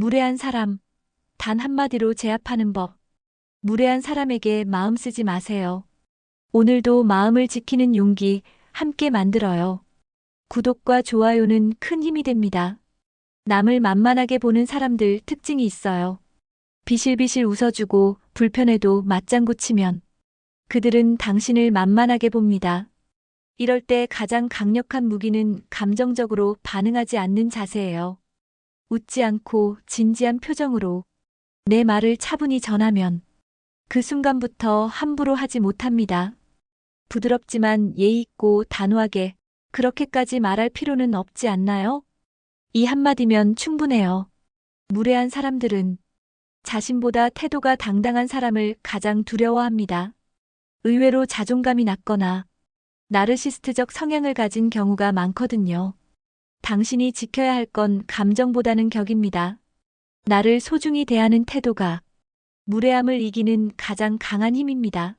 무례한 사람. 단 한마디로 제압하는 법. 무례한 사람에게 마음 쓰지 마세요. 오늘도 마음을 지키는 용기 함께 만들어요. 구독과 좋아요는 큰 힘이 됩니다. 남을 만만하게 보는 사람들 특징이 있어요. 비실비실 웃어주고 불편해도 맞장구 치면 그들은 당신을 만만하게 봅니다. 이럴 때 가장 강력한 무기는 감정적으로 반응하지 않는 자세예요. 웃지 않고 진지한 표정으로 내 말을 차분히 전하면 그 순간부터 함부로 하지 못합니다. 부드럽지만 예의 있고 단호하게 그렇게까지 말할 필요는 없지 않나요? 이 한마디면 충분해요. 무례한 사람들은 자신보다 태도가 당당한 사람을 가장 두려워합니다. 의외로 자존감이 낮거나 나르시스트적 성향을 가진 경우가 많거든요. 당신이 지켜야 할 건 감정보다는 격입니다. 나를 소중히 대하는 태도가 무례함을 이기는 가장 강한 힘입니다.